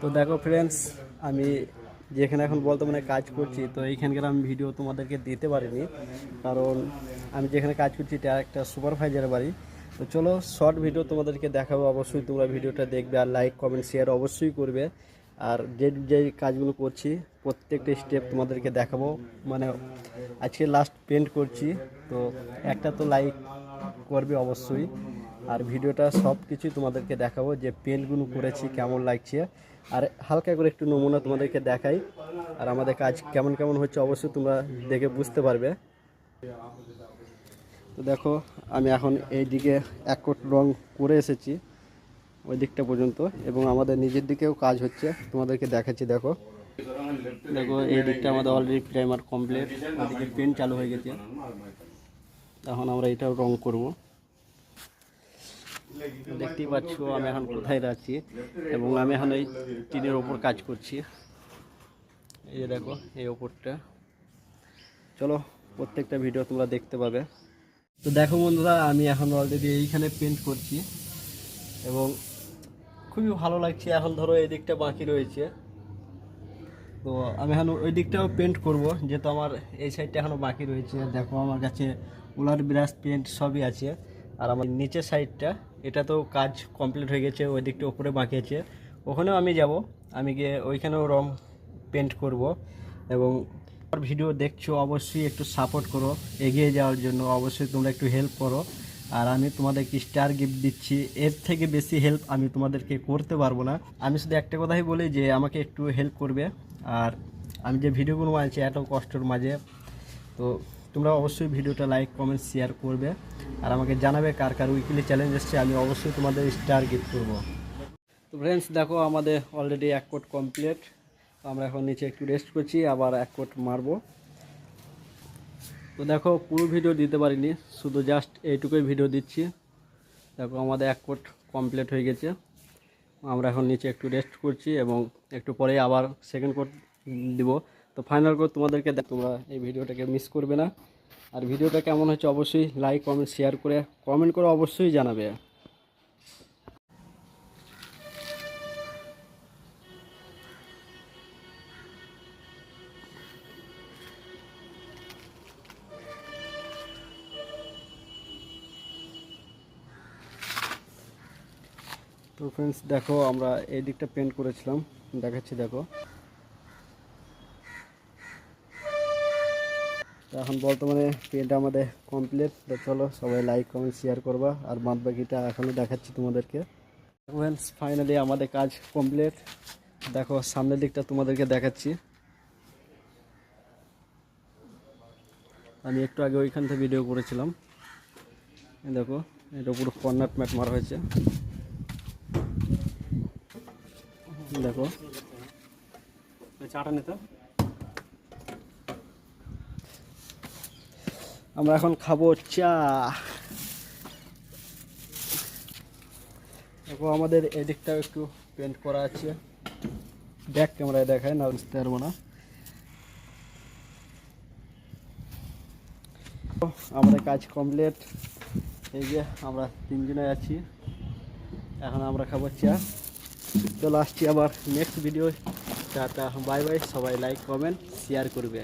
তো দেখো ফ্রেন্ডস আমি যেখানে এখন বলতো মানে কাজ করছি, তো এইখানকার আমি ভিডিও তোমাদেরকে দিতে পারিনি। কারণ আমি যেখানে কাজ করছি, এটা একটা সুপারভাইজার বাড়ি। তো চলো শর্ট ভিডিও তোমাদেরকে দেখাবো। অবশ্যই তোমরা ভিডিওটা দেখবে আর লাইক কমেন্ট শেয়ার অবশ্যই করবে। আর যে যে কাজগুলো করছি, প্রত্যেকটা স্টেপ তোমাদেরকে দেখাবো। মানে আজকে লাস্ট পেন্ট করছি, তো একটা তো লাইক করবে অবশ্যই। আর ভিডিওটা সব কিছুই তোমাদেরকে দেখাবো যে পেন্টগুলো করেছি, কেমন লাগছে। আর হালকা করে একটু নমুনা তোমাদেরকে দেখাই। আর আমাদের কাজ কেমন কেমন হচ্ছে অবশ্যই তোমরা দেখে বুঝতে পারবে। তো দেখো, আমি এখন এই দিকে এক কোট রং করে এসেছি, ওই দিকটা পর্যন্ত। এবং আমাদের নিজের দিকেও কাজ হচ্ছে, তোমাদেরকে দেখাচ্ছি, দেখো। দেখো, এই দিকটা আমাদের অলরেডি প্রাইমার কমপ্লিট ওদিকে পেন চালু হয়ে গেছে। এখন আমরা এটাও রং করব। দেখতেই পাচ্ছ আমি এখন কোথায় যাচ্ছি এবং আমি এখন এই টিনের ওপর কাজ করছি। এই যে দেখো, এই ওপরটা। চলো, প্রত্যেকটা ভিডিও তোমরা দেখতে পাবে। তো দেখো বন্ধুরা, আমি এখন অলরেডি এইখানে পেন্ট করছি এবং খুবই ভালো লাগছে। এখন ধরো এই দিকটা বাকি রয়েছে। তো আমি এখন ওই দিকটাও পেন্ট করব, যেহেতু আমার এই সাইডটা এখনও বাকি রয়েছে। দেখো আমার কাছে উলার ব্রাশ পেন্ট সবই আছে। আর আমার নিচের সাইডটা এটাতেও কাজ কমপ্লিট হয়ে গেছে, ওই দিকটা ওপরে বাকি আছে। ওখানেও আমি যাব, আমি গিয়ে ওইখানেও রং পেন্ট করব এবং ভিডিও দেখছ, অবশ্যই একটু সাপোর্ট করো, এগিয়ে যাওয়ার জন্য অবশ্যই তোমরা একটু হেল্প করো। আর আমি তোমাদেরকে স্টার গিফট দিচ্ছি, এর থেকে বেশি হেল্প আমি তোমাদেরকে করতে পারব না। আমি শুধু একটা কথাই বলি যে, আমাকে একটু হেল্প করবে। আর আমি যে ভিডিওগুলো বানাচ্ছি, এত কষ্টের মাঝে, তো তোমরা অবশ্যই ভিডিওটা লাইক কমেন্ট শেয়ার করবে। আর আমাকে জানাবে কার কার উইকলি চ্যালেঞ্জ এসছে, আমি অবশ্যই তোমাদের স্টার গিফট করব। তো ফ্রেন্ডস দেখো আমাদের অলরেডি এক কোট কমপ্লিট আমরা এখন নিচে একটু রেস্ট করছি, আবার এক কোট মারবো। তো দেখো, পুরো ভিডিও দিতে পারিনি, শুধু জাস্ট এইটুকুই ভিডিও দিচ্ছি। দেখো, আমাদের এক কোট কমপ্লিট হয়ে গেছে। আমরা এখন নিচে একটু রেস্ট করছি এবং একটু পরে আবার সেকেন্ড কোট দিব। তো ফাইনাল কোট তোমাদেরকে তোমরা এই ভিডিওটাকে মিস করবে না। আর ভিডিওটা কেমন হচ্ছে অবশ্যই লাইক কমেন্ট শেয়ার করে কমেন্ট করে অবশ্যই জানাবে। তো ফ্রেন্ডস দেখো আমরা এই দিকটা পেন্ট করেছিলাম। দেখাচ্ছি, দেখো। এখন বর্তমানে পেন্ট আমাদের কমপ্লিট তো চলো সবাই লাইক কমেন্ট শেয়ার করবা। আর বাদ বাকিটা এখনও দেখাচ্ছি তোমাদেরকে। ফ্রেন্ডস ফাইনালি আমাদের কাজ কমপ্লিট দেখো, সামনের দিকটা তোমাদেরকে দেখাচ্ছি। আমি একটু আগে ওইখান থেকে ভিডিও করেছিলাম। দেখো, এটা পুরো কর্নার ম্যাট মারা হয়েছে। দেখো। চাটা নিতে। আমরা এখন খাব চা। দেখো, আমাদের এদিকটাও একটু পেন্ট করা আছে। ব্যাক ক্যামেরায় দেখায়, না বুঝতে পারব না। আমাদের কাজ কমপ্লিট এই যে আমরা তিনজনে আছি। এখন আমরা খাব চা। চলো আসছি আবার next video tata bye bye সবাই লাইক কমেন্ট শেয়ার করবে।